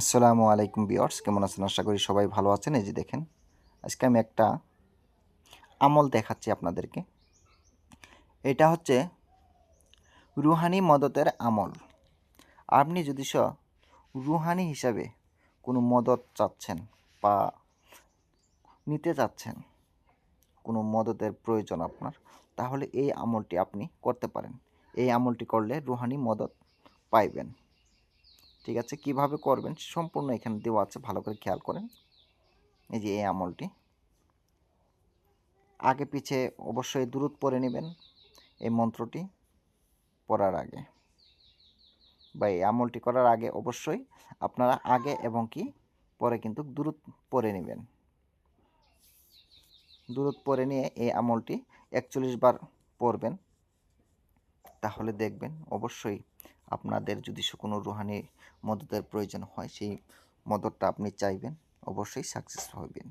আসসালামু আলাইকুম বিয়ার্স কেমন আছেন? আশা করি সবাই ভালো আছেন। এই যে দেখেন, আজকে আমি একটা আমল দেখাচ্ছি আপনাদেরকে। এটা হচ্ছে রুহানি মদতের আমল। আপনি যদি স রুহানি হিসাবে কোনো মদত চাচ্ছেন বা নিতে চাচ্ছেন, কোনো মদতের প্রয়োজন আপনার, তাহলে এই আমলটি আপনি করতে পারেন। এই আমলটি করলে রুহানি মদত পাইবেন। ঠিক আছে? কীভাবে করবেন সম্পূর্ণ এখানে দেওয়া আছে, ভালো করে খেয়াল করেন। এই যে এই আমলটি। আগে পিছে অবশ্যই দূরত পরে নেবেন এই মন্ত্রটি পড়ার আগে। বা এই আমলটি করার আগে অবশ্যই আপনারা আগে এবং কি পরে কিন্তু দূরত পরে নেবেন। দূরত পরে নিয়ে এই আমলটি একচল্লিশ বার পড়বেন। তাহলে দেখবেন অবশ্যই আপনাদের যদি কোনো রুহানি মদতের প্রয়োজন হয় সেই মদতটা আপনি চাইবেন অবশ্যই সাকসেস হবেন।